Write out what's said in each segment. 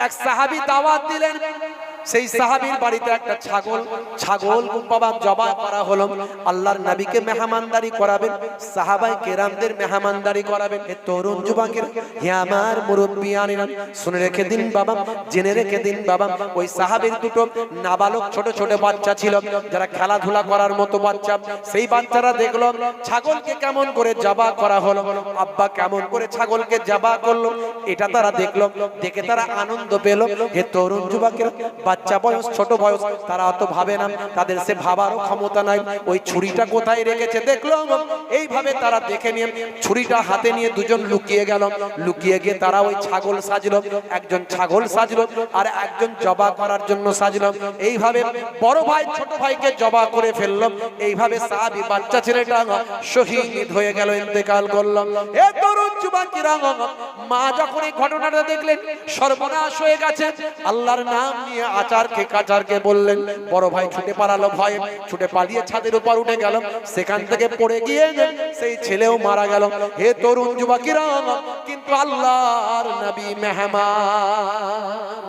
এক সাহাবি দাওয়াত দিলেন সেই সাহাবীর বাড়িতে একটা ছাগল ছাগল বাবা জবা করা হলো। আল্লাহর নবীকে মেহমানদারি করাবেন। সাহাবাই কেরামদের মেহমানদারি করাবেন। এ তরুণ যুবকের হে আমার মুরব্বিয়ানিরা শুনে রেখে দিন বাবা জেনে রেখে দিন বাবা। ওই সাহাবীর দুটো নাবালক ছোট ছোট বাচ্চা ছিল। যারা খেলাধুলা করার মতো বাচ্চা। সেই বাচ্চারা দেখল ছাগলকে কেমন করে জবা করা হলো? আব্বা কেমন করে ছাগলকে জবা করল? এটা তারা দেখল। দেখে তারা আনন্দ পেল। হে তরুণ যুবকের বাচ্চা বয়স, ছোট বয়স, তারা অত ভাবে না। তাদের সে ভাবারও ক্ষমতা নাই। ওই ছুরিটা কোথায় রেখেছে দেখল? এইভাবে তারা দেখে নিয়ে ছুরিটা হাতে নিয়ে দুজন লুকিয়ে গেল। লুকিয়ে গিয়ে তারা ওই ছাগল সাজলো। একজন ছাগল সাজলো আর একজন জবা করার জন্য সাজলো। এইভাবে বড় ভাই, ছোট ভাইকে জবা করে ফেলল। এইভাবে সাহাবি বাচ্চা ছেলেটা শহীদ হয়ে গেল, ইন্তেকাল করল। এ তরুণ যুবকেরা মা যখন এই ঘটনাটা দেখলেন, সর্বনাশ হয়ে গেছে। আল্লাহর নাম নিয়ে আচারকে কাচারকে বললেন, বড় ভাই ছুটে পালালো ভয়ে, ছুটে পালিয়ে ছাদের উপর উঠে গেল। সেখান থেকে পড়ে গিয়ে সেই ছেলেও মারা গেল। হে তরুণ যুবকেরা, কিন্তু আল্লাহর নবী মেহমান।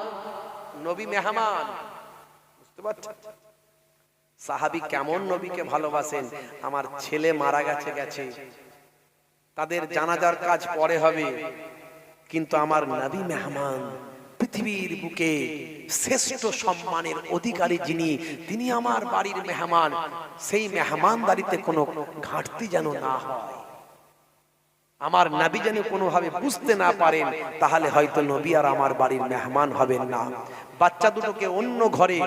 নবী মেহমান। বুঝতে পারছেন? সাহাবি কেমন নবীকে ভালোবাসেন? আমার ছেলে মারা গেছে গেছে। তাদের জানাজার কাজ পরে হবে। কিন্তু আমার নবী মেহমান, পৃথিবীর বুকে শ্রেষ্ঠ সম্মানের অধিকারী যিনি, তিনি আমার বাড়ির মেহমান। সেই মেহমানদারিতে কোনো ঘাটতি যেন না হয়। আমার নবী যেন কোনোভাবে বুঝতে না পারেন, তাহলে হয়তো নবী আর আমার বাড়ির মেহমান হবেন না। বাচ্চা দুটোকে অন্য ঘরে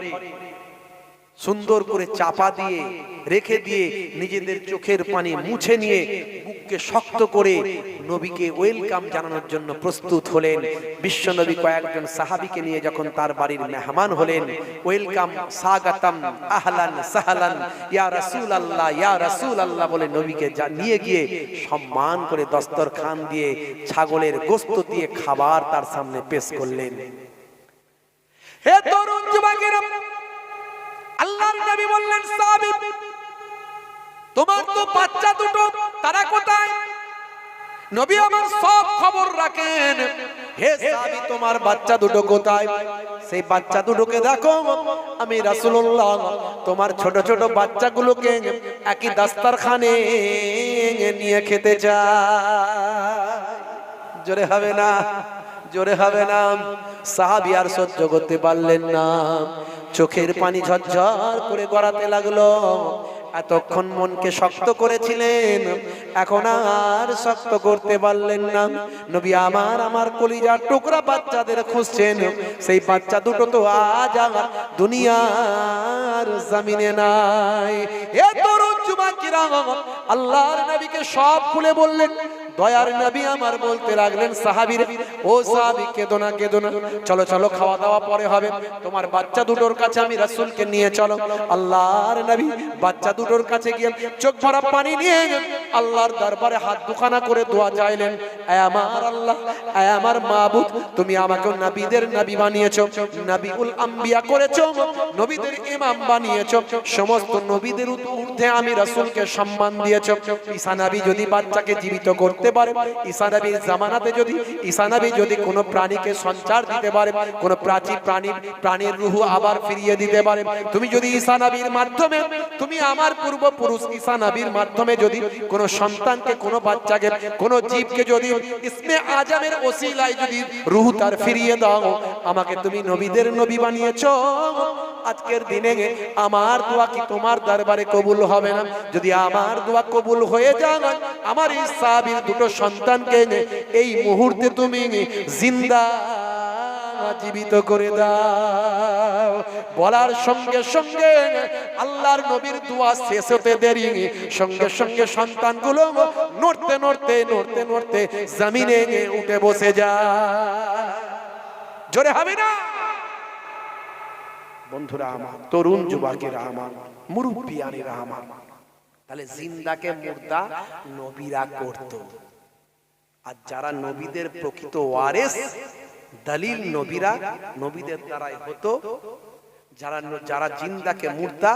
সুন্দর করে চাপা দিয়ে, রেখে দিয়ে নিজেদের চোখের পানি মুছে নিয়ে বুককে শক্ত করে নবীকে ওয়েলকাম জানানোর জন্য প্রস্তুত হলেন। বিশ্ব নবী কয়েকজন সাহাবিকে নিয়ে যখন তার বাড়ির মেহমান হলেন, ওয়েলকাম, স্বাগতম, আহলান, সাহলান, ইয়া রাসূল আল্লাহ ইয়া রাসূল আল্লাহ বলে নবীকে যা- নিয়ে গিয়ে সম্মান করে দস্তরখান দিয়ে, ছাগলের গোস্ত দিয়ে খাবার তার সামনে পেশ করলেন। হে তরুণ যুবকেরা আল্লাহর নবী বললেন, সাহাবী, তোমার তো বাচ্চা দুটো, তারা কোথায়? নবী আমার সব খবর রাখেন। হে সাহাবী, তোমার বাচ্চা দুটো কোথায়? সেই বাচ্চা দুটোকে দেখো, আমি রাসূলুল্লাহ, তোমার ছোট ছোট বাচ্চাগুলোকে একই দাস্তারখানে নিয়ে খেতে চাই। জোরে হবে না? জোরে হবে না সাহাবি আর সহ্য করতে পারলেন না। চোখের পানি ঝরঝর করে গড়াতে লাগল। এতক্ষণ মনকে শক্ত করেছিলেন। এখন আর শক্ত করতে পারলেন না। নবী আমার আমার কলিজার টুকরা বাচ্চাদের খুঁজছেন। সেই বাচ্চা দুটো তো আজ আমার দুনিয়ার জামিনে নাই। এ তরুণ যুবকেরা আল্লাহর নবীকে সব খুলে বললেন দয়ার নবী আমার বলতে লাগলেন, সাহাবীর, ও সাহাবী, কেঁদো না কেঁদো না। চলো চলো খাওয়া দাওয়া পরে হবে। তোমার বাচ্চা দুটোর কাছে আমি রাসূলকে নিয়ে চলো। আল্লাহর নবী বাচ্চা দুটোর কাছে গিয়ে চোখ ভরা পানি নিয়ে আল্লাহর দরবারে হাত দুখানা করে দোয়া চাইলেন আয় আমার আল্লাহ আয় আমার মাবুদ, তুমি আমাকে নবীদের নবী বানিয়েছো, নবীউল আম্বিয়া করেছ, নবীদের ইমাম বানিয়েছো। সমস্ত নবীদের ঊর্ধ্বে আমি রাসূলকে সম্মান দিয়েছ। ঈসা নবী যদি বাচ্চাকে জীবিত করতে পারে। ঈসা নবীর জামানাতে যদি ঈসা নবী যদি কোনো প্রাণীকে সঞ্চার দিতে পারে, কোনো প্রাচী প্রাণী, প্রাণীর রুহু আবার ফিরিয়ে দিতে পারে। তুমি যদি ঈসা নবীর মাধ্যমে, তুমি আমার পূর্বপুরুষ ঈসা নবীর মাধ্যমে যদি কোনো সন্তানকে, কোনো বাচ্চাকে, কোনো জীবকে যদি ইসমে আজমের ওসিলায় যদি রুহু তার ফিরিয়ে দাও, আমাকে তুমি নবীদের নবী বানিয়েছো। আজকের দিনে আমার দোয়া কি তোমার দরবারে কবুল হবে না? যদি আমার দোয়া কবুল হয়ে যায়, আমার এই দুটো সন্তানকে এই মুহূর্তে তুমি জিন্দা জীবিত করে দাও। বলার সঙ্গে সঙ্গে আল্লাহর নবীর দোয়া শেষ হতে দেরি। সঙ্গে সঙ্গে সন্তানগুলো নড়তে নড়তে নড়তে নড়তে জমিনে উঠে বসে যা জোরে হবে না? বন্ধুরা আমার, তরুণ যুবকেরা আমার, মুরব্বিয়ানেরা আমার তাহলে জিন্দাকে মুর্দা নবীরা করত। আর যারা নবীদের প্রকৃত ওয়ারেস, দলিল নবীরা নবীদের দ্বারাই হতো। যারা যারা জিন্দাকে মুর্দা,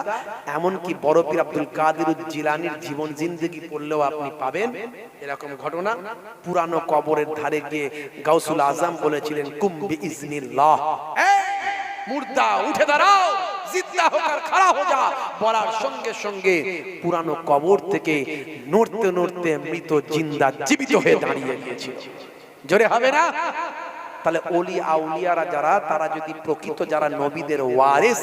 এমনকি বড় পীর আব্দুল কাদের জিলানির জীবন জিন্দগি পড়লেও আপনি পাবেন। এরকম ঘটনা পুরানো কবরের ধারে গিয়ে গাউসুল আজম বলেছিলেন কুম্বি ইজনিল্লাহ। মুর্দা, উঠে দাঁড়াও! জিন্দা হোকার খাড়া হো যা, বলার সঙ্গে সঙ্গে পুরানো কবর থেকে নড়তে নড়তে মৃত জিন্দা জীবিত হয়ে দাঁড়িয়ে গিয়েছিল। জোরে হবে না? তাহলে অলি আউলিয়ারা যারা, তারা যদি প্রকৃত যারা নবীদের ওয়ারিস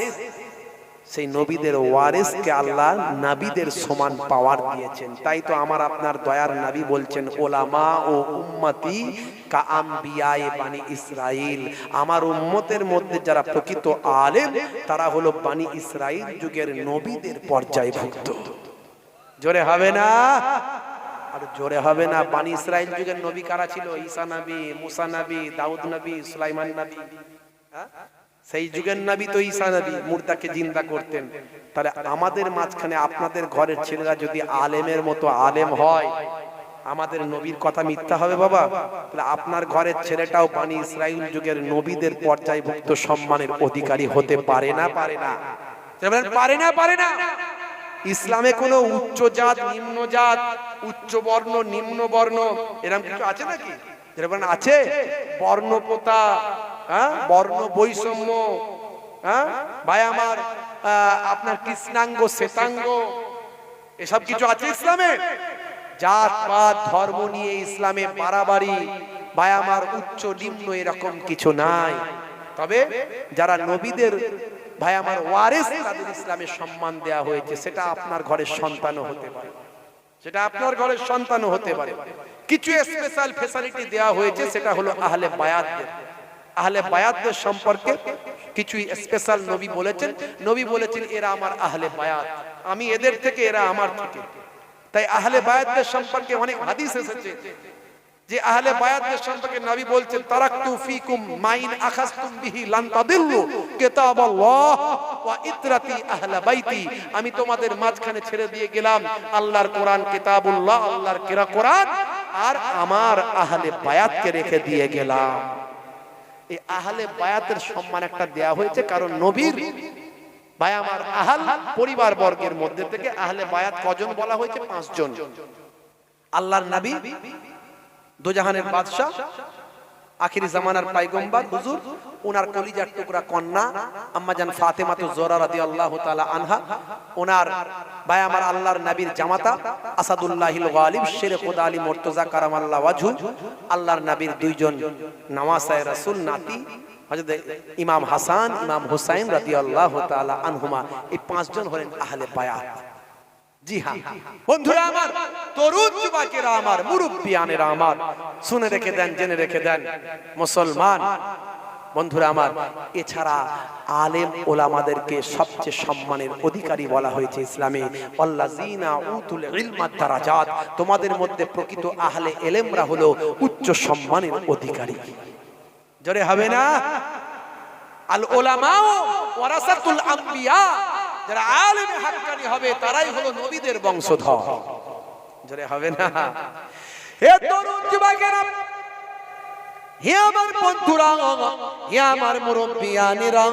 সেই নবীদের ওয়ারিসকে আল্লাহ নাবিদের সমান পাওয়ার দিয়েছেন। তাই তো আমার আপনার দয়ার নাবি বলছেন ওলামা ও উম্মতি কা আম্বিয়ায়ে বানি ইসরাইল আমার উম্মতের মধ্যে যারা প্রকৃত আলেম তারা হলো বানি ইসরাইল যুগের নবীদের পর্যায়ভুক্ত। জোরে হবে না? আর জোরে হবে না বানি ইসরাইল যুগের নবী কারা ছিল? ঈসা নবী মুসা নবী দাউদ নবী সুলাইমান নবী। হ্যাঁ? সেই যুগের নবী তো ঈসা নবী, মুর্দাকে জিন্দা করতেন। তাহলে আমাদের মাঝখানে আপনাদের ঘরের ছেলেরা যদি আলেমের মতো আলেম হয়, আমাদের নবীর কথা মিথ্যা হবে বাবা। তাহলে আপনার ঘরের ছেলেটাও বানি ইসরাইল যুগের নবীদের পর্যায়ভুক্ত সম্মানের অধিকারী হতে পারে না? পারে না। পারে না পারে না। ইসলামে কোনো উচ্চ জাত, নিম্ন জাত, উচ্চ বর্ণ, নিম্ন বর্ণ এরকম কিছু আছে নাকি? আছে? বর্ণপোতা হ্যাঁ? বর্ণ বৈষম্য হ্যাঁ? ভাই, আমার আপনার কৃষ্ণাঙ্গ, শ্বেতাঙ্গ, এসব কিছু আছে ইসলামে? জাত, পাত, ধর্ম নিয়ে ইসলামে বাড়াবাড়ি। ভাই, আমার উচ্চ নিম্ন এরকম কিছু নাই। তবে যারা নবীদের, ভাই, আমার ওয়ারেস, তাদের ইসলামে সম্মান দেয়া হয়েছে। সেটা আপনার ঘরের সন্তানও হতে পারে। সেটা আপনার ঘরের সন্তানও হতে পারে। কিছু স্পেশাল ফ্যাসিলিটি দেয়া হয়েছে, সেটা হলো আহলে বায়াতদের। আহলে বায়াতদের সম্পর্কে কিছু স্পেশাল নবী বলেছেন। নবী বলেছেন এরা আমার আহলে বায়াত। আমি এদের থেকে এরা আমার থেকে। তাই আহলে বায়াতদের সম্পর্কে অনেক হাদিস এসেছে। যে আহলে বায়াতদের সম্পর্কে নবী বলছেন তারাকতু ফিকুম মাইন আখাসতুম বিহি লান তাদিল্লু কিতাবাল্লাহ ওয়া ইতরাতি আহলা বাইতি। আমি তোমাদের মাঝখানে ছেড়ে দিয়ে গেলাম আল্লাহর কোরআন কিতাবুল্লাহ আল্লাহর কিরা কোরআন আর আমার আহলে বায়াতকে রেখে দিয়ে গেলাম। এই আহলে বায়াতের সম্মান একটা দেয়া হয়েছে, কারণ নবীর বায়ামার আহাল পরিবার বর্গের মধ্যে থেকে আহলে বায়াত কজন বলা হয়েছে? পাঁচজন। আল্লাহর নবী, দোজাহানের বাদশাহ আখিরি জামানার পাইগম্বর হুজুর ওনার কলিজার টুকরা কন্যা আম্মাজান ফাতেমা তো জোরা রাদিয়াল্লাহু তাআলা আনহা ওনার ভাই আমার আল্লাহর নবীর জামাতা আসাদুল্লাহিল গালিব শের খোদা আলী মুর্তজা কারামাল্লাহ ওয়াজহু আল্লাহর নবীর দুইজন নওয়াসায়ে রাসূল নাতি হযরত ইমাম হাসান ইমাম হুসাইন রাদিয়াল্লাহু তাআলা আনহুমা এই পাঁচজন হলেন আহলে বায়াত। জি হ্যাঁ। বন্ধুরা আমার তরুণ যুবকেরা আমার মুরব্বিয়ানেরা আমার শুনে রেখে দেন জেনে রেখে দেন মুসলমান। বন্ধুরা আমার এছাড়া আলেম ওলামাদেরকে সবচেয়ে সম্মানের অধিকারী বলা হয়েছে ইসলামে। দারাজাত তোমাদের মধ্যে প্রকৃত আহলে এলেমরা হলো উচ্চ সম্মানের অধিকারী। জোরে হবে না? আল ওলামাও ওয়ারাসাতুল আম্বিয়া। যারা আলেম হাক্কানি হবে তারাই হলো নবীদের বংশধর। জোরে হবে না? এ তরুণ যুবকেরা হে আমার বন্ধুরা, হে আমার মুরব্বিয়ানিরা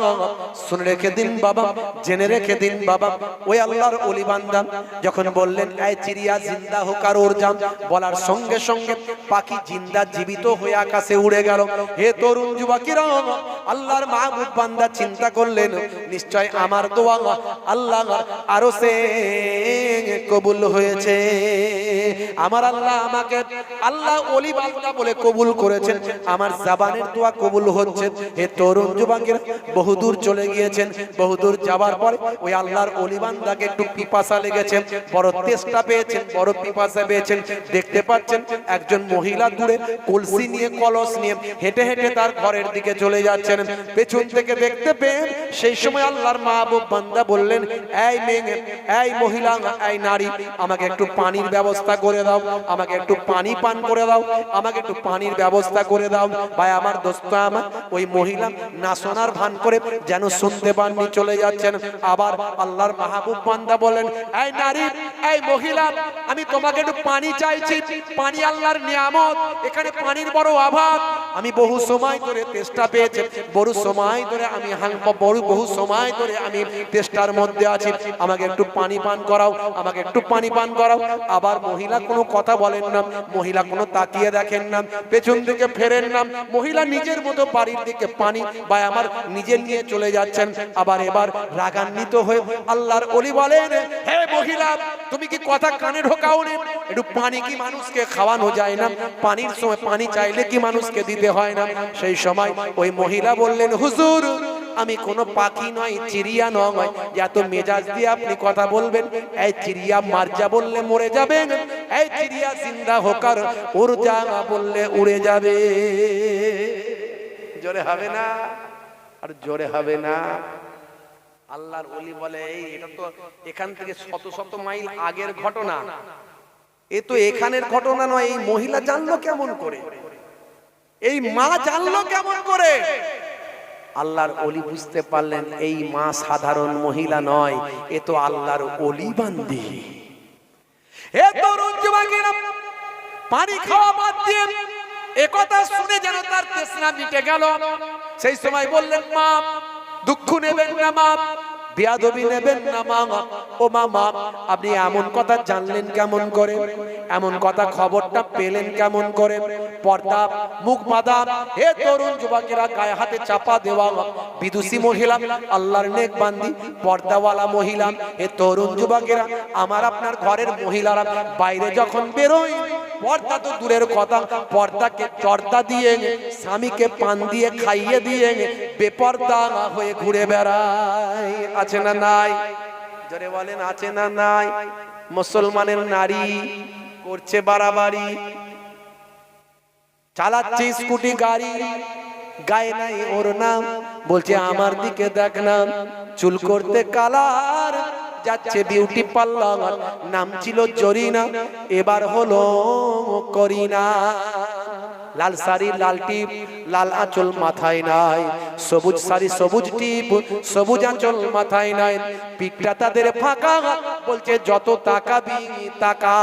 শুনে রেখে দিন বাবা, জেনে রেখে দিন বাবা। ওই আল্লাহর ওলি বান্দা যখন বললেন, এই চিড়িয়া জিন্দা হোক আর ওর জান, বলার সঙ্গে সঙ্গে পাখি জিন্দা জীবিত হয়ে আকাশে উড়ে গেল। হে তরুণ যুবকেরা, আল্লাহর মাহবুব বান্দা চিন্তা করলেন, নিশ্চয় আমার দোয়া আল্লাহ আরও সে কবুল হয়েছে। আমার আল্লাহ আমাকে, আল্লাহ ওলি বান্দা বলে কবুল করেছেন। আমার জাবানের দোয়া কবুল হচ্ছে। হে তরুণ যুবকের বহুদূর চলে গিয়েছেন। বহুদূর যাবার পরে ওই আল্লাহর ওলি বান্দাকে একটু পিপাসা লেগেছে। বড় তেষ্টা পেয়েছেন, বড় পিপাসা পেয়েছেন। দেখতে পাচ্ছেন একজন মহিলা দূরে কলসি নিয়ে, কলস নিয়ে হেঁটে হেঁটে তার ঘরের দিকে চলে যাচ্ছেন। পেছন থেকে দেখতে পেয়ে সেই সময় আল্লাহর মাহবুব বান্দা বললেন, এই মেয়ে, এই মহিলা, এই নারী, আমাকে একটু পানির ব্যবস্থা করে দাও। আমাকে একটু পানি পান করে দাও। আমাকে একটু পানির ব্যবস্থা করে দাও। দাও ভাই, আমার দোস্ত আমার ওই মহিলা না ভান করে যেন শুনতে পাননি, চলে যাচ্ছেন। আবার আল্লাহর মাহবুব বান্দা বলেন, এই নারী, এই মহিলা, আমি তোমাকে একটু পানি চাইছি। পানি আল্লাহর নিয়ামত। এখানে পানির বড় অভাব। আমি বহু সময় ধরে তেষ্টা পেয়েছি। বড় সময় ধরে আমি হাং- বড় বহু সময় ধরে আমি তেষ্টার মধ্যে আছি। আমাকে একটু পানি পান করাও, আমাকে একটু পানি পান করাও। আবার মহিলা কোনো কথা বলেন না। মহিলা কোনো তাকিয়ে দেখেন না। পেছন দিকে ফেরেন না। মহিলা নিজের মতো বাড়ির দিকে পানি বা আমার নিজে নিয়ে চলে যাচ্ছেন। আবার এবার রাগান্বিত হয়ে আল্লাহর অলি বলেন, হে মহিলা, তুমি কি কথা কানে ঢোকাও নি একটু পানি কি মানুষকে খাওয়ানো যায় না? পানির সময় পানি চাইলে কি মানুষকে দিতে হয় না? সেই সময় ওই মহিলা বললেন, হুজুর, আমি কোনো পাখি নয়, চিড়িয়া নয়। এত মেজাজ দিয়ে আপনি কথা বলবেন, এই চিড়িয়া মার্জা বললে মরে যাবেন। এই চিড়িয়া জিন্দা হোকার উড় যা বললে উড়ে যাবে। জোরে হবে না? আর জোরে হবে না। আল্লাহর ওলি বলে, এই, এটা তো এখান থেকে শত শত মাইল আগের ঘটনা। এ তো এখানের ঘটনা নয়, এই মহিলা জানলো কেমন করে? এই মা জানলো কেমন করে? আল্লাহর অলি বুঝতে পারলেন, এই মা সাধারণ মহিলা নয়, এ তো আল্লাহর অলি বান্দি। পানি খাওয়া একথা শুনে যেন তার গেল। সেই সময় বললেন, মা, দুঃখ নেবেন না, মা বিয়াদবি নেবেন না, মা। ও মা মা, আপনি এমন কথা জানলেন কেমন করে? এমন কথা খবরটা পেলেন কেমন করে? পর্দা, মুখ বাঁধা। হে তরুণ যুবকেরা, গায়ে হাতে চাপা দেওয়া। বিদুষী মহিলা, আল্লাহর নেক বান্দি, পর্দাওয়ালা মহিলা। হে তরুণ যুবকেরা, আমার আপনার ঘরের মহিলারা, বাইরে যখন বেরোয় পর্দা তো দূরের কথা, পর্দাকে চর্দা দিয়ে, স্বামীকে পান দিয়ে, খাইয়ে দিয়ে বেপর্দা না হয়ে ঘুরে বেড়ায়। আছে না নাই? জোরে বলেন, আছে না নাই? মুসলমানের নারী করছে বাড়াবাড়ি। চালাচ্ছে স্কুটি, গাড়ি। গায়ে নাই ওর নাম। বলছে, আমার দিকে দেখ না। চুল করতে কালার, যাচ্ছে বিউটি পার্লার নাম ছিল জরিনা, এবার হলো করিনা। লাল শাড়ি, লাল টিপ, লাল আঁচল মাথায় নাই। সবুজ শাড়ি, সবুজ টিপ, সবুজ আঁচল মাথায় নাই। পিঠটা তাদের ফাঁকা। বলছে, যত তাকাবি, তাকা।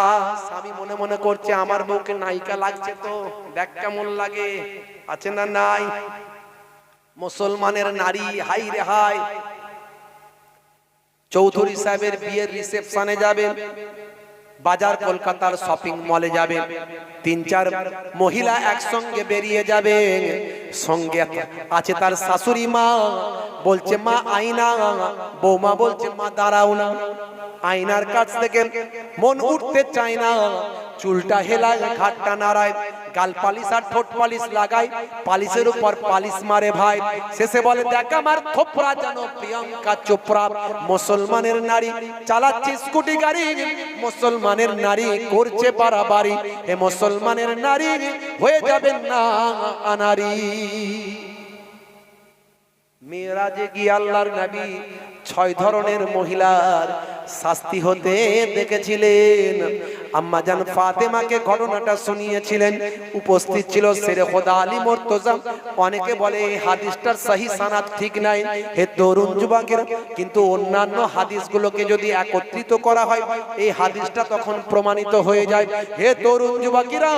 স্বামী মনে মনে করছে, আমার বউকে নায়িকা লাগছে তো। দেখ কেমন লাগে। আছে না নাই? মুসলমানের নারী, হাই রে হাই। চৌধুরী সাহেবের বিয়ের রিসেপশনে যাবেন বাজার কলকাতার শপিং মলে যাবে, তিন চার মহিলা একসঙ্গে বেরিয়ে যাবে। সঙ্গে আছে তার শাশুড়ি মা, বলছে, মা আইনা বৌমা বলছে, মা, দাঁড়াও না। আয়নার কাছ থেকে মন উঠতে চায় না। চুলটা হেলায়, ঘাটটা নাড়ায়, গাল পালিশ আর ঠোঁট পালিশ লাগায়, পালিশের উপর পালিশ মারে ভাই। শেষে বলে, দেখ আমার থোপরা যেন প্রিয়াঙ্কা চোপড়া, মুসলমানের নারী, চালাচ্ছে স্কুটি গাড়ি, মুসলমানের নারী করছে বাড়াবাড়ি হে মুসলমানের নারী হয়ে যাবেন না আনারি মেয়েরাজে গিয়ে আল্লাহর নবী ছয় ধরনের মহিলার শাস্তি হতে দেখেছিলেন। আম্মা জান ফাতেমাকে ঘটনাটা শুনিয়েছিলেন। উপস্থিত ছিল সেরে খোদা আলী মর্তজা। অনেকে বলে এই হাদিসটার সহি সানাত ঠিক নাই, হে তরুণ যুবকের। কিন্তু অন্যান্য হাদিসগুলোকে যদি একত্রিত করা হয়, এই হাদিসটা তখন প্রমাণিত হয়ে যায়। হে তরুণ যুবকেরা,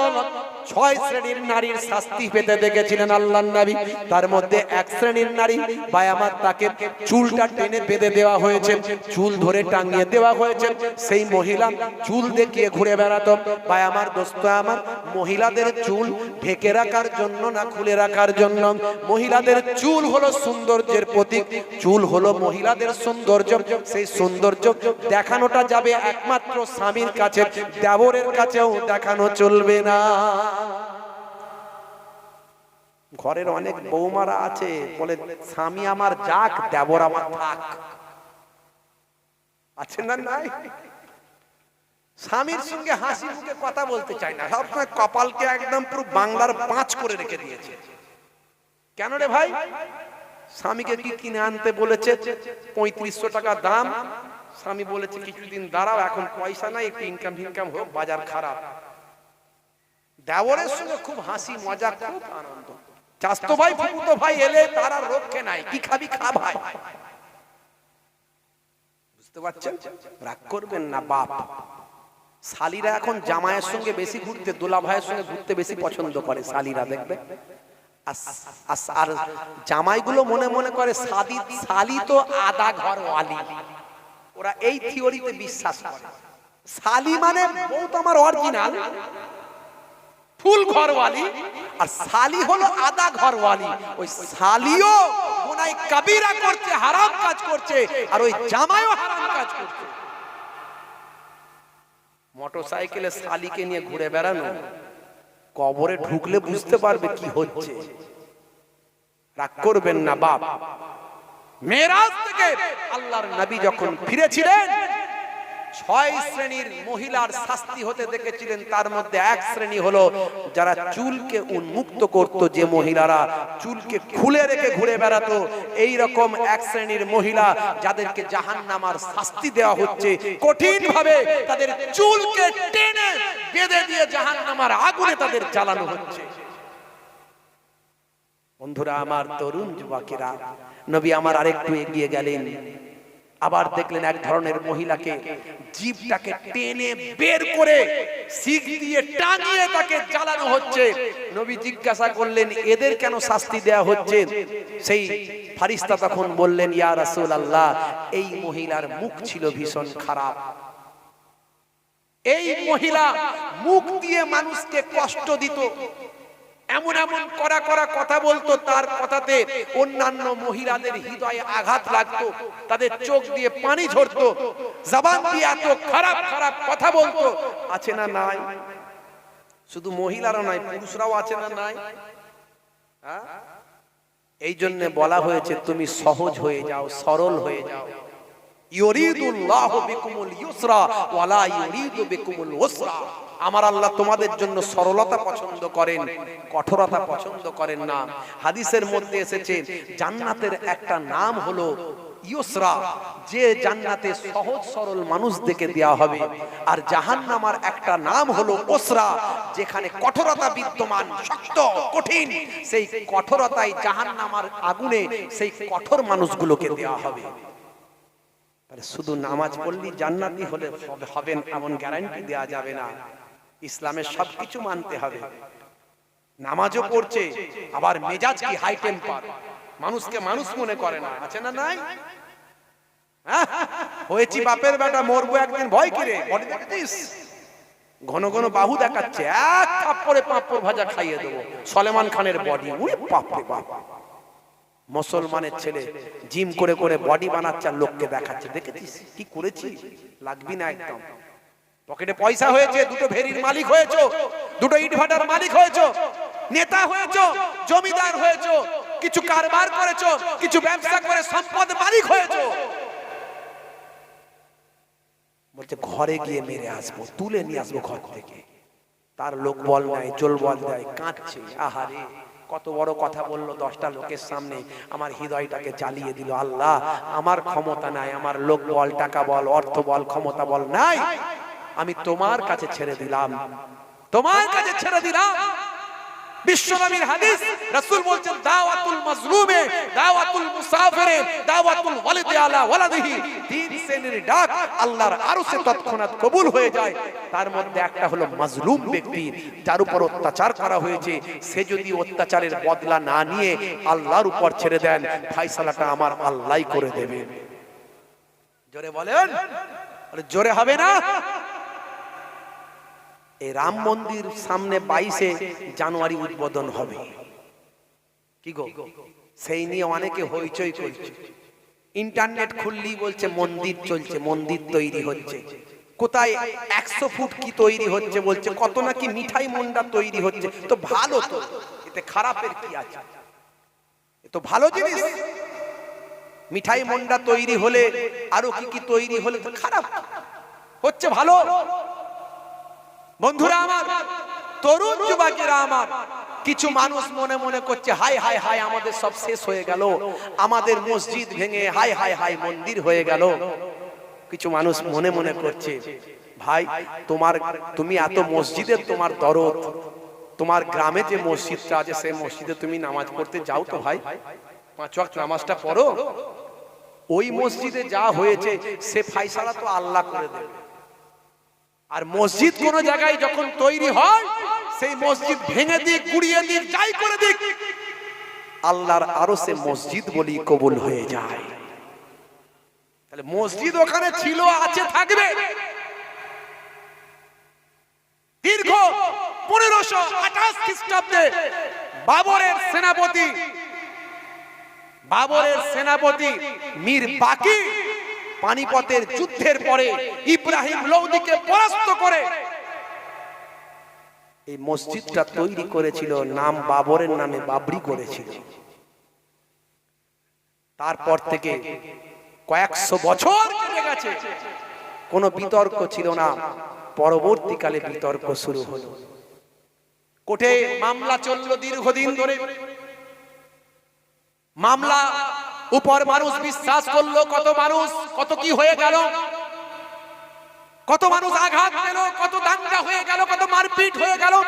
ছয় শ্রেণির নারীর শাস্তি পেতে দেখেছিলেন আল্লাহ নবী। তার মধ্যে এক শ্রেণির নারী বায়ামার তাকে চুলটা টেনে বেঁধে দেওয়া হয়েছে। চুল ধরে টাঙিয়ে দেওয়া হয়েছে। সেই মহিলা চুল দেখিয়ে বেড়াতো। বায়ামার দোস্ত, আমার মহিলাদের চুল ঢেকে রাখার জন্য না খুলে রাখার জন্য? মহিলাদের চুল হলো সৌন্দর্যের প্রতীক। চুল হলো মহিলাদের সৌন্দর্য। সেই সৌন্দর্য দেখানোটা যাবে একমাত্র স্বামীর কাছে। দেবরের কাছেও দেখানো চলবে না। ঘরের অনেক বৌমারা আছে, বলে, স্বামী আমার যাক, দেবর আমার থাক। আছে না নাই? স্বামীর সঙ্গে হাসি মুখে কথা বলতে চায় না। সবসময় কপালকে একদম পুরো বাংলার পাঁচ করে রেখে দিয়েছে। কেন রে ভাই? স্বামীকে কি কিনে আনতে বলেছে? পঁয়ত্রিশশো টাকা দাম। স্বামী বলেছে, কিছুদিন দাঁড়াও, এখন পয়সা নাই, একটু ইনকাম ফিনকাম হোক, বাজার খারাপ। দেওরের সঙ্গে খুব হাসি, মজা, খুব আনন্দ। চাস্তো ভাই ফুকুতো ভাই এলে তারা রক্ষে নাই। কি খাবি খা ভাই। বুঝতে পারছেন? রাগ করবেন না, বাপ। শালিরা এখন জামাইয়ের সঙ্গে বেশি ঘুরতে দোলা ভাইয়ের সঙ্গে ঘুরতে বেশি পছন্দ করে শালিরা দেখবে? আর জামাইগুলো মনে মনে করে সাদি শালি তো আদা ঘর ওয়ালি। ওরা এই থিওরিতে বিশ্বাস করে। শালি মানে বউ তো আমার অরিজিনাল ফুল ঘরওয়ালি আর শালি হলো আদা ঘরওয়ালি ওই শালিও গোনাই কবিরা করছে হারাম কাজ করছে। আর ওই জামাইও হারাম কাজ করছে। মোটরসাইকেলে শালিকে নিয়ে ঘুরে বেড়ানো। কবরে ঢুকলে বুঝতে পারবে কি হচ্ছে। রাগ করবেন না বাপ। মেরাজ থেকে আল্লাহর নবী যখন ফিরেছিলেন ছয় শ্রেণির মহিলার শাস্তি হতে দেখেছিলেন। তার মধ্যে এক শ্রেণি হলো যারা চুলকে উন্মুক্ত করত, যে মহিলারা চুলকে খুলে রেখে ঘুরে বেড়াতো। এই রকম এক শ্রেণির মহিলা যাদেরকে জাহান্নামার শাস্তি দেওয়া হচ্ছে কঠিন ভাবে তাদের চুলকে টেনে বেঁধে দিয়ে জাহান্নামার আগুনে তাদের জ্বালানো হচ্ছে। বন্ধুরা, আমার তরুণ যুবকেরা, নবী আমার আরেকটু এগিয়ে গেলেন। আবার দেখলেন এক ধরনের মহিলাকে জীবটাকে টেনে বের করে শিখ দিয়ে টানিয়ে তাকে জ্বালানো হচ্ছে। নবী জিজ্ঞাসা করলেন, এদের কেন শাস্তি দেয়া হচ্ছে? সেই ফারিস্তা তখন বললেন, ইয়া রাসূল আল্লাহ এই মহিলার মুখ ছিল ভীষণ খারাপ। এই মহিলা মুখ দিয়ে মানুষকে কষ্ট দিত এমন এমন করা করা কথা বলতো, তার কথাতে অন্যান্য মহিলাদের হৃদয়ে আঘাত লাগতো, তাদের চোখ দিয়ে পানি ঝরতো, জবান দিয়ে এত খারাপ খারাপ কথা বলতো, আছে না নাই? শুধু মহিলারা নয়, পুরুষরাও আছে না নাই? হ্যাঁ? এই জন্য বলা হয়েছে, তুমি সহজ হয়ে যাও, সরল হয়ে যাও। ইউরিদুল্লাহু বিকুমুল ইউসরা, ওয়ালা ইউরিদু বিকুমুল উসরা। আমার আল্লাহ তোমাদের জন্য সরলতা পছন্দ করেন, কঠোরতা পছন্দ করেন না। হাদিসের মধ্যে এসেছে, জান্নাতের একটা নাম হলো যে জান্নাতে সহজ সরল মানুষদেরকে দেওয়া হবে। আর জাহান্নামার একটা নাম হলো ওসরা, যেখানে কঠোরতা বিদ্যমান, শক্ত, কঠিন। সেই কঠোরতাই জাহান্নামার আগুনে সেই কঠোর মানুষগুলোকে দেওয়া হবে। শুধু নামাজ পড়লি জান্নাতি হলে হবে- হবেন এমন গ্যারান্টি দেওয়া যাবে না। ইসলামের সবকিছু মানতে হবে। নামাজও পড়ছে আবার মেজাজ কি হাই টেম্পার মানুষকে মানুষ মনে করে না। আছে না নাই? হ্যাঁ? হয়েছি বাপের বেটা মরবো একদিন ভয় কিরে বডি ঘন ঘন বাহু দেখাচ্ছে। এক থাপ্পড়ে পাঁপড় ভাজা খাইয়ে দেবো। সলেমান খানের বডি উই বাপরে বাপ। মুসলমানের ছেলে জিম করে করে বডি বানাচ্ছে আর লোককে দেখাচ্ছে। দেখেছিস? কি করেছি লাগবি না একদম। পকেটে পয়সা হয়েছে, দুটো ভেরির মালিক হয়েছো, দুটো ইটভাটার মালিক হয়েছো, নেতা হয়েছো, জমিদার হয়েছো, কিছু কারবার করেছ, কিছু ব্যবসা করে সম্পদ মালিক হয়েছো। বলছে, ঘরে গিয়ে মেরে আসব, তুলে নিয়ে আসব ঘর থেকে। তার লোক বল নাই চোল বল দেয়, কাঁদছে, আহারে, কত বড় কথা বলল দশটা লোকের সামনে। আমার হৃদয়টাকে জ্বালিয়ে দিল, আল্লাহ, আমার ক্ষমতা নাই, আমার লোক বল, টাকা বল, অর্থ বল, ক্ষমতা বল নাই। আমি তোমার কাছে ছেড়ে দিলাম। তোমার কাছে ছেড়ে দিলাম। বিশ্বনবীর হাদিস, রাসূল বলছেন, দাওয়াতুল মাজলুমে, দাওয়াতুল মুসাফিরে, দাওয়াতুল ওয়ালিদি আলা ওয়ালাদিহি। তিন শ্রেণির ডাক আল্লাহর আরশে তৎক্ষণাৎ কবুল হয়ে যায়। তার মধ্যে একটা হলো মাজলুম ব্যক্তি, যার উপর অত্যাচার করা হয়েছে। সে যদি অত্যাচারের বদলা না নিয়ে আল্লাহর উপর ছেড়ে দেন, ফয়সালাটা আমার আল্লাহই করে দেবে। জোরে বলেন? জোরে হবে না? এই রাম মন্দির সামনে বাইশে জানুয়ারি উদ্বোধন হবে। কি গো? সেই নিয়ে অনেকে হইচই করছে। ইন্টারনেট খুললি বলছে, মন্দির চলছে, মন্দির তৈরি হচ্ছে। কোথায় একশো ফুট কি তৈরি হচ্ছে বলছে, কত নাকি মিঠাই মন্ডা তৈরি হচ্ছে। তো ভালো তো, এতে খারাপের কি আছে? এ তো ভালো জিনিস। মিঠাই মন্ডা তৈরি হলে আরও কি কি তৈরি হলে তো খারাপ। হচ্ছে ভালো। বন্ধুরা আমার, তরুণ যুবকেরা আমার, কিছু মানুষ মনে মনে করছে হাই হাই হাই আমাদের সব শেষ হয়ে গেল। আমাদের মসজিদ ভেঙে হাই হাই হাই মন্দির হয়ে গেল। কিছু মানুষ মনে মনে করছে, ভাই, তোমার, তুমি এত মসজিদের তোমার দরদ, তোমার গ্রামে যে মসজিদটা আছে, সেই মসজিদে তুমি নামাজ পড়তে যাও তো, ভাই। পাঁচ ওয়াক্ত নামাজটা পড়ো। ওই মসজিদে যা হয়েছে, সে ফাইসালা তো আল্লাহ করে দেবে। আর মসজিদ কোন জায়গায় যখন তৈরি হয়, সেই মসজিদ ভেঙে দিক গুড়িয়ে দিক যাই করে দিক। আল্লাহর আরও সে মসজিদ বলি কবুল হয়ে যায়। তাহলে মসজিদ ওখানে ছিল, আছে, থাকবে। দীর্ঘ পনেরোশো আঠাশ খ্রিস্টাব্দে বাবরের সেনাপতি বাবরের সেনাপতি মীর বাকি পানিপথের যুদ্ধের পরে ইব্রাহিম লৌদিকে পরাস্ত করে। এই মসজিদটা তৈরি করেছিল নাম বাবরের নামে বাবরি করেছিল। তারপর থেকে কয়েকশো বছর কেটে গেছে। কোনো বিতর্ক ছিল না। পরবর্তীকালে বিতর্ক শুরু হলো। কোর্টে মামলা চলল দীর্ঘদিন ধরে। মামলা উপর মানুষ বিশ্বাস করল, কত মানুষ, কত কি হয়ে গেল? কত মানুষ আঘাত পেল, কত দাঙ্গা হয়ে গেল, কত মারপিট হয়ে গেল?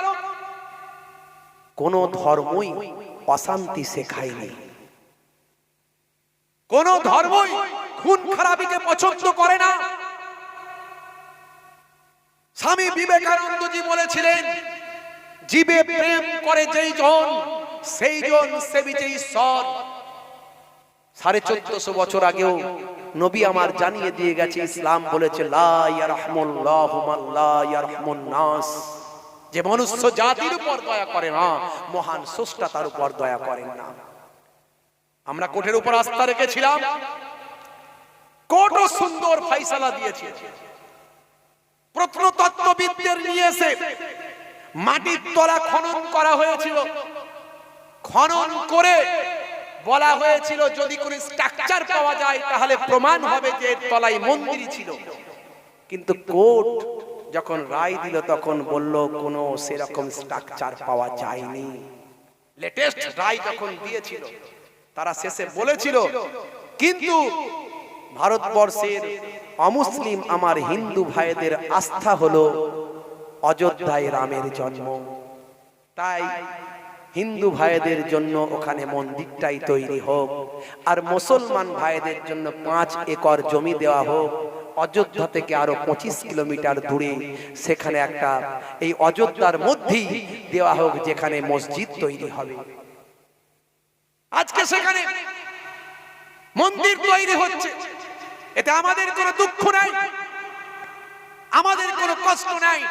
কোন ধর্মই অশান্তি শেখায়নি। কোন ধর্মই খুন খারাপিকে পছন্দ করে না। স্বামী বিবেকানন্দজি বলেছিলেন, জীবে প্রেম করে যেই জন, সেই জন সে বিজয়ী ঈশ্বর। সাড়ে চোদ্দশো বছর আগেও নবী আমার জানিয়ে দিয়ে গেছে, ইসলাম বলেছে যে মনুষ্য জাতির উপর দয়া করে না, মহান স্রষ্টা তার উপর দয়া করেন না। আমরা কোর্টের উপর আস্থা রেখেছিলাম। কোর্টও সুন্দর ফাইসালা দিয়েছে। প্রত্নতত্ত্ববিদদের নিয়ে এসে মাটির তলা খনন করা হয়েছিল। খনন করে বলা হয়েছিল, যদি কোন স্ট্রাকচার পাওয়া যায়, তাহলে প্রমাণ হবে যে তলায় মন্দির ছিল। কিন্তু কোর্ট যখন রায় দিল, তখন বলল, কোনো সেরকম স্ট্রাকচার পাওয়া যায়নি। লেটেস্ট রায় যখন দিয়েছিল, তারা শেষে বলেছিল, কিন্তু ভারতবর্ষের অমুসলিম আমার হিন্দু ভাইদের আস্থা হলো অযোধ্যায় রামের জন্ম। তাই হিন্দু ভাইদের জন্য ওখানে মন্দিরটাই তৈরি হোক, আর মুসলমান ভাইদের জন্য পাঁচ একর জমি দেওয়া হোক, অযোধ্যা থেকে আরও পঁচিশ কিলোমিটার দূরে সেখানে একটা এই অযোধ্যার মধ্যেই দেওয়া হোক, যেখানে মসজিদ তৈরি হবে। আজকে সেখানে মন্দির তৈরি হচ্ছে। এতে আমাদের কোনো দুঃখ নাই, আমাদের কোনো কষ্ট নাই।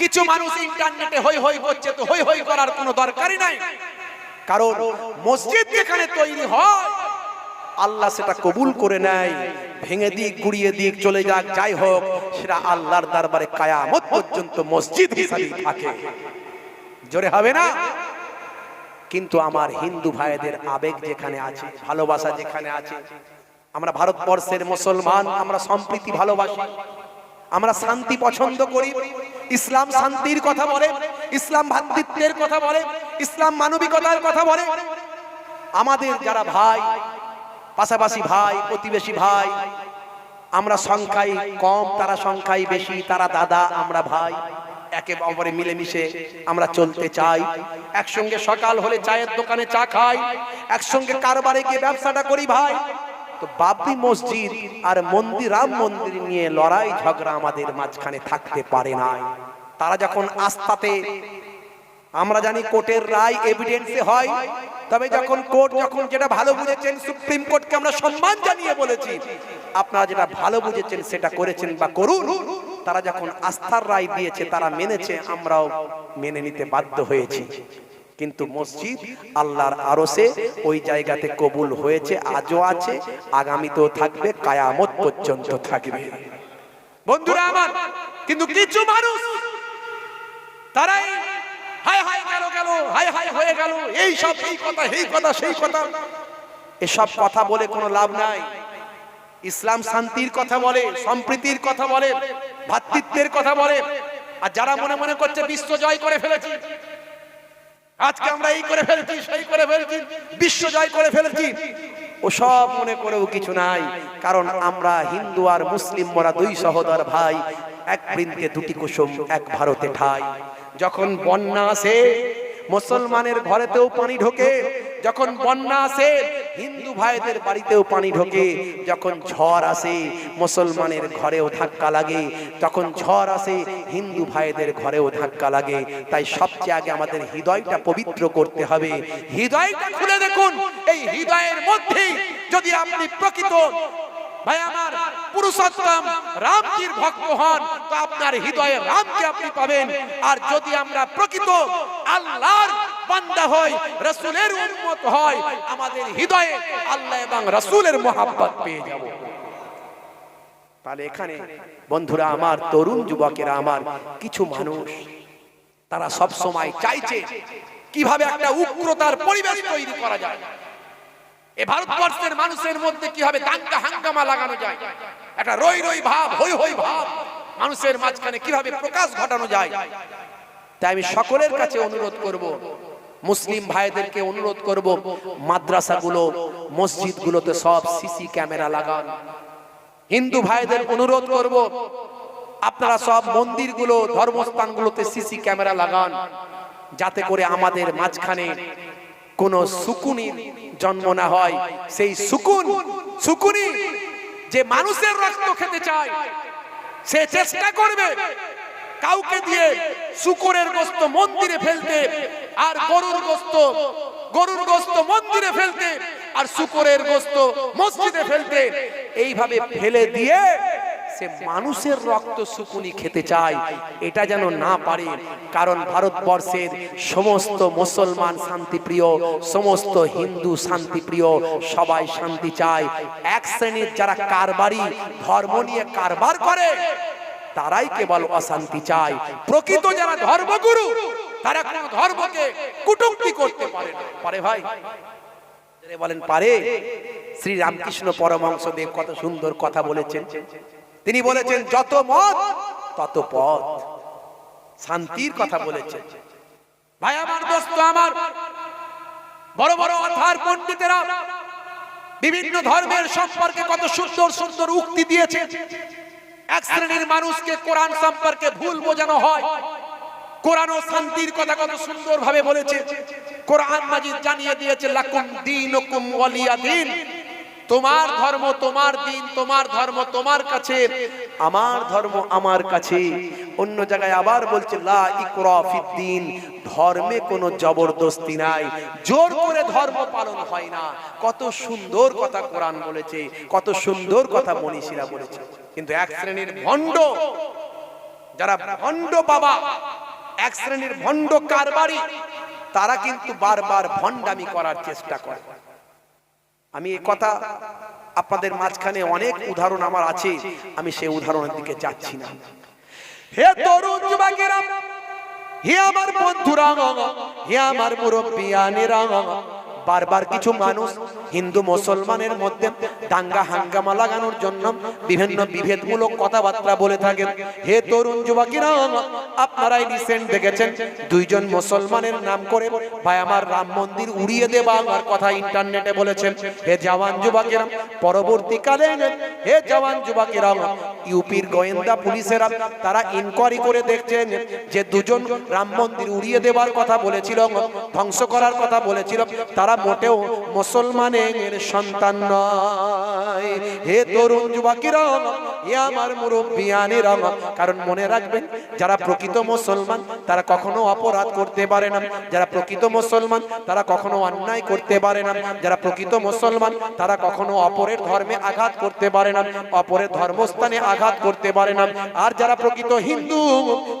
কিছু মানুষ ইন্টারনেটে হই হই করছে তো হই হই করার কোনো দরকারই নাই। কারণ মসজিদ যেখানে তৈরি হয়, আল্লাহ সেটা কবুল করে নেয়। ভেঙে দিক, গুড়িয়ে দিক, চলে যাক, যাই হোক, সেটা আল্লাহর দরবারে কায়ামত পর্যন্ত মসজিদ হিসাবে থাকে। জোরে হবে না? কিন্তু আমার হিন্দু ভাইদের আবেগ যেখানে আছে, ভালোবাসা যেখানে আছে, আমরা ভারতবর্ষের মুসলমান, আমরা সম্প্রীতি ভালোবাসি, আমরা শান্তি পছন্দ করি ইসলাম শান্তির কথা বলে, ইসলাম ভ্রাতৃত্বের কথা বলে, ইসলাম মানবিকতার কথা বলে। আমাদের যারা ভাই, পাশাপাশি ভাই, প্রতিবেশী ভাই, আমরা সংখ্যায় কম, তারা সংখ্যায় বেশি, তারা দাদা, আমরা ভাই। একে অপরে মিলেমিশে আমরা চলতে চাই। একসঙ্গে সকাল হলে চায়ের দোকানে চা খাই। একসঙ্গে কারবারে গিয়ে ব্যবসাটা করি ভাই। তো বাবরি মসজিদ আর মন্দির, রাম মন্দির নিয়ে লড়াই ঝগড়া আমাদের মাঝখানে থাকতে পারে না তারা যখন আস্থাতে, আমরা জানি কোর্টের রায় এভিডেন্সে হয়, তবে যখন কোর্ট যখন যেটা ভালো বুঝেছেন, সুপ্রিম কোর্টকে আমরা সম্মান জানিয়ে বলেছি, আপনারা যেটা ভালো বুঝেছেন সেটা করেছেন বা করুন। তারা যখন আস্থার রায় দিয়েছে, তারা মেনেছে, আমরাও মেনে নিতে বাধ্য হয়েছি। কিন্তু মসজিদ আল্লাহর আরসে ওই জায়গাতে কবুল হয়েছে আজও আছে আগামীতেও থাকবে কায়ামত পর্যন্ত থাকবে। বন্ধুরা আমার কিন্তু কিছু মানুষ তারাই হাই হাই গেল গেল হাই হাই হয়ে গেল এই সব এই কথা এই কথা সেই কথা। এসব কথা বলে কোনো লাভ নাই। ইসলাম শান্তির কথা বলে সম্প্রীতির কথা বলে ভ্রাতৃত্বের কথা বলে। আর যারা মনে মনে করছে বিশ্ব জয় করে ফেলেছি আজকে আমরা এই করে ফেলছি, সেই করে ফেলছি, বিশ্ব জয় করে ফেলছি। ও সব মনে করেও কিছু নাই, কারণ আমরা হিন্দু আর মুসলিম মরা দুই সহোদর ভাই, এক বৃন্তে দুটি কুসুম, এক ভারতে ঠাই। যখন বন্যা আসে, মুসলমানের ঘরেতেও পানি ঢোকে, যখন বন্যা আসে হিন্দু ভাইদের বাড়িতেও পানি ঢোকে, যখন ঝড় আসে, মুসলমানের ঘরেও ধাক্কা লাগে যখন ঝড় আসে, হিন্দু ভাইদের ঘরেও ধাক্কা লাগে। তাই সবচেয়ে আগে আমাদের হৃদয়টা পবিত্র করতে হবে। হৃদয়টা খুলে দেখুন, এই হৃদয়ের মধ্যেই যদি আপনি প্রকৃত ভাই আমার, পুরুষোত্তম, রামজির ভক্ত হন, তো আপনার হৃদয়ে রামকে আপনি পাবেন। আর যদি আমরা প্রকৃত আল্লাহর বান্দা হই, রসুলের উন্মত হয় আমাদের হৃদয়ে আল্লাহ এবং রসুলের মোহাব্বত পেয়ে যাব। তাহলে এখানে বন্ধুরা আমার, তরুণ যুবকেরা আমার, কিছু মানুষ, তারা সব সময় চাইছে কীভাবে একটা উগ্রতার পরিবেশ তৈরি করা যায়। এ ভারতবর্ষের মানুষের মধ্যে কীভাবে দাঙ্গা হাঙ্গামা লাগানো যায়? একটা রই রই ভাব, হই হই ভাব, মানুষের মাঝখানে কীভাবে প্রকাশ ঘটানো যায়? তাই আমি সকলের কাছে অনুরোধ করব, মুসলিম ভাইদেরকে অনুরোধ করব, মাদ্রাসাগুলো, মসজিদগুলোতে সব সিসি ক্যামেরা লাগান। হিন্দু ভাইদের অনুরোধ করব, আপনারা সব মন্দিরগুলো, ধর্মস্থানগুলোতে সিসি ক্যামেরা লাগান, যাতে করে আমাদের মাঝখানে কোন সুকুনি জন্ম না হয়। সেই সুকুন, সুকুনি যে মানুষের রক্ত খেতে চায়, সে চেষ্টা করবে কাউকে দিয়ে শুকুরের গোস্ত মন্দিরে ফেলতে আর গরুর গোস্ত গরুর গোস্ত মন্দিরে ফেলতে আর শুকুরের গোস্ত মসজিদে ফেলতে। এইভাবে ফেলে দিয়ে সে মানুষের রক্ত শুকুনি খেতে চায়, এটা যেন না পারে, কারণ ভারতবর্ষের সমস্ত মুসলমান শান্তিপ্রিয়, সমস্ত হিন্দু শান্তিপ্রিয়, সবাই শান্তি চায়। এক শ্রেণির যারা কারবারি, ধর্ম নিয়ে কারবার করে, তারাই কেবল অশান্তি চায়। প্রকৃত যারা ধর্মগুরু, তারা কোন ধর্মকে কুটুক্তি করতে পারে না। পারে ভাই? বলেন, পারে? শ্রী রামকৃষ্ণ পরমহংস দেব কত সুন্দর কথা বলেছেন। তিনি বলেছেন যত মত তত পথ। শান্তির কথা বলেছেন। ভাই আমার দোস্ত আমার বড় বড় অথার পণ্ডিতেরা বিভিন্ন ধর্মের সম্পর্কে কত সুন্দর সুন্দর উক্তি দিয়েছে। এক শ্রেণির মানুষকে কোরআন সম্পর্কে ভুল বোঝানো হয়। কোরআন ও শান্তির কথা কত সুন্দর ভাবে বলেছে। কোরআন মাজিদ জানিয়ে দিয়েছে লাকুম দীনুকুম ওয়ালিয়া দিন তোমার ধর্ম, তোমার দিন, তোমার ধর্ম, তোমার কাছে, আমার ধর্ম আমার কাছে। অন্য জায়গায় আবার বলছে, লা ইকরা ফিদ্দিন, ধর্মে কোনো জবরদস্তি নাই। জোর করে ধর্ম পালন হয় না। কত সুন্দর কথা কোরআন বলেছে, কত সুন্দর কথা মনীষীরা বলেছে। কিন্তু এক শ্রেণির ভণ্ড, যারা ভণ্ড বাবা, এক শ্রেণির ভণ্ড কারবারি, তারা কিন্তু বারবার ভণ্ডামি করার চেষ্টা করে। আমি এই কথা আপনাদের মাঝখানে অনেক উদাহরণ আমার আছে, আমি সেই উদাহরণের দিকে যাচ্ছি না। হে তরুণ যুবকেরা, হে আমার বন্ধুরা, হে আমার মুরব্বিয়ানেরা বারবার কিছু মানুষ হিন্দু মুসলমানের মধ্যে দাঙ্গা হাঙ্গামা লাগানোর জন্য বিভিন্ন বিভেদমূলক কথাবার্তা বলে থাকেন। হে তরুণ যুবকেরা, আপনারাই রিসেন্ট দেখেছেন, দুইজন মুসলমানের নাম করে ভাই আমার রাম মন্দির উড়িয়ে দেবা আমার কথা ইন্টারনেটে বলেছেন। হে জওয়ান যুবকেরা, পরবর্তীকালে হে জওয়ান যুবকেরা, ইউপির গোয়েন্দা পুলিশেরা তারা ইনকোয়ারি করে দেখছেন যে দুজন রাম মন্দির উড়িয়ে দেবার কথা বলেছিল, ধ্বংস করার কথা বলেছিল, তারা মোটেও মুসলমানের সন্তান নয়। হে তরুণ যুবকেরা, হে আমার মুরব্বিয়ানেরা কারণ মনে রাখবেন, যারা প্রকৃত মুসলমান, তারা কখনো অপরাধ করতে পারে না। যারা প্রকৃত মুসলমান, তারা কখনো অন্যায় করতে পারে না। যারা প্রকৃত মুসলমান, তারা কখনো অপরের ধর্মে আঘাত করতে পারে না। অপরের ধর্মস্থানে আঘাত করতে পারে না। আর যারা প্রকৃত হিন্দু,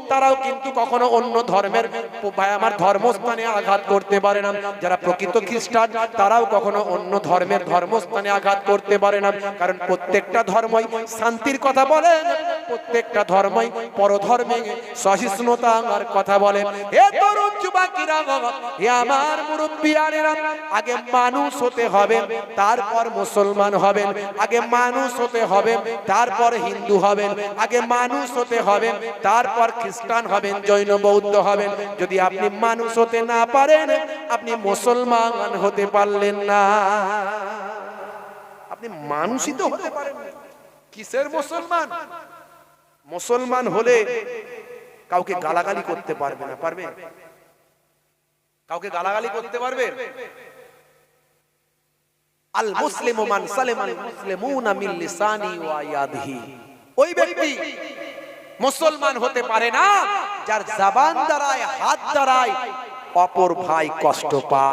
তারাও কিন্তু কখনো অন্য ধর্মের, ভাই, আমার ধর্মস্থানে আঘাত করতে পারে না। যারা প্রকৃত খ্রিস্টান, তারাও কখনো অন্য ধর্মের ধর্মস্থানে আঘাত করতে পারে না। কারণ প্রত্যেকটা ধর্মই শান্তির কথা বলে, প্রত্যেকটা ধর্মই পরধর্মে সহিষ্ণুতা আর কথা বলে। এ তরুণ যুবকেরা হে আমার আগে মানুষ হতে হবে তারপর মুসলমান হবেন। আগে মানুষ হতে হবে তারপর হিন্দু হবেন। আগে মানুষ হতে হবে তারপর খ্রিস্টান হবেন, জৈন বৌদ্ধ হবেন। যদি আপনি মানুষ হতে না পারেন, আপনি মুসলমান হতে পারলেন না। আপনি মানুষই তো হতে পারেন কিসের মুসলমান? মুসলমান হলে কাউকে গালাগালি করতে পারবে না, পারবে? কাউকে গালাগালি করতে পারবেন আল মুসলিম মান সালিমাল মুসলিমুনা মিন লিসানি ওয়া ইয়াদিহি। ওই ব্যক্তি মুসলমান হতে পারে না, যার জবান দ্বারায়, হাত দ্বারায় অপর ভাই কষ্ট পায়।